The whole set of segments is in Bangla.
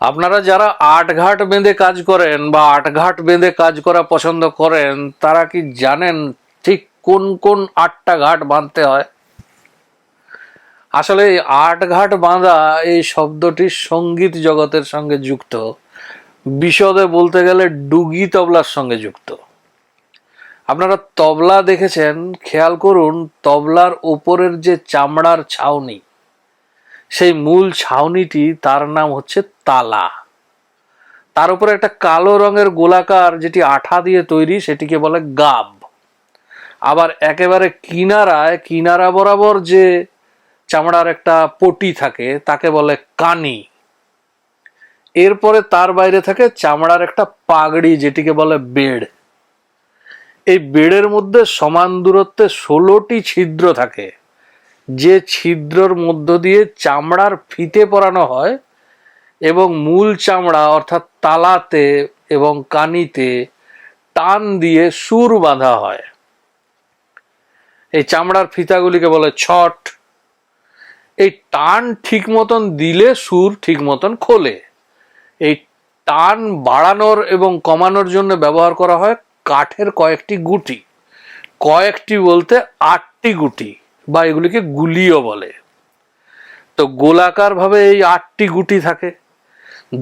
আপনারা যারা আট ঘাট বেঁধে কাজ করেন বা আট ঘাট বেঁধে কাজ করা পছন্দ করেন, তারা কি জানেন ঠিক কোন কোন আটটা ঘাট বাঁধতে হয়? আসলে এই আট ঘাট বাঁধা এই শব্দটি সংগীত জগতের সঙ্গে যুক্ত। বিশদে বলতে গেলে ডুগি তবলার সঙ্গে যুক্ত। আপনারা তবলা দেখেছেন? খেয়াল করুন, তবলার ওপরের যে চামড়ার ছাউনি সেই মূল ছাউনিটি তার নাম হচ্ছে তালা। তার উপরে একটা কালো রঙের গোলাকার যেটি আঠা দিয়ে তৈরি, সেটিকে বলে গাব। আবার একেবারে কিনারায়, কিনারা বরাবর যে চামড়ার একটা পটি থাকে, তাকে বলে কানি। এরপরে তার বাইরে থাকে চামড়ার একটা পাগড়ি, যেটিকে বলে বেড়। এই বেড়ের মধ্যে সমান দূরত্বে ষোলোটি ছিদ্র থাকে। যে ছিদ্রর মধ্য দিয়ে চামড়ার ফিতে পরানো হয় এবং মূল চামড়া অর্থাৎ তালাতে এবং কানিতে টান দিয়ে সুর বাঁধা হয়। এই চামড়ার ফিতাগুলিকে বলে ছট। এই টান ঠিক মতন দিলে সুর ঠিক মতন খোলে। এই টান বাড়ানোর এবং কমানোর জন্য ব্যবহার করা হয় কাঠের কয়েকটি গুটি। কয়েকটি বলতে আটটি গুটি। বা এগুলিকে গুলিও বলে। তো গোলাকার ভাবে এই আটটি গুটি থাকে।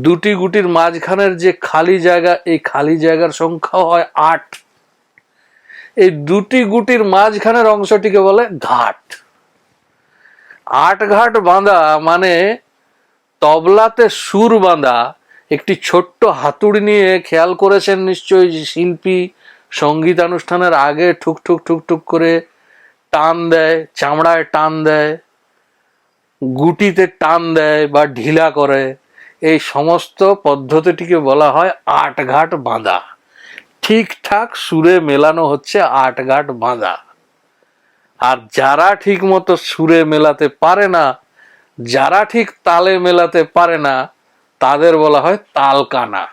দুটি গুটির মাঝখানের যে খালি জায়গা, এই খালি জায়গার সংখ্যা হয় আট। এই দুটি গুটির মাঝখানের অংশটিকে বলে ঘাট। আট ঘাট বাঁধা মানে তবলাতে সুর বাঁধা, একটি ছোট্ট হাতুড়ি নিয়ে খেয়াল করেছেন নিশ্চয়ই শিল্পী, সঙ্গীতানুষ্ঠানের আগে ঠুক ঠুক ঠুক ঠুক করে টান দেয়, চামড়ায় টান দেয়, গুটিতে টান দেয় বা ঢিলা করে, এই সমস্ত পদ্ধতিটিকে বলা হয় আট ঘাট বাঁধা। ঠিকঠাক সুরে মেলানো হচ্ছে আট ঘাট বাঁধা। আর যারা ঠিক মতো সুরে মেলাতে পারে না, যারা ঠিক তালে মেলাতে পারে না, তাদের বলা হয় তালকানা।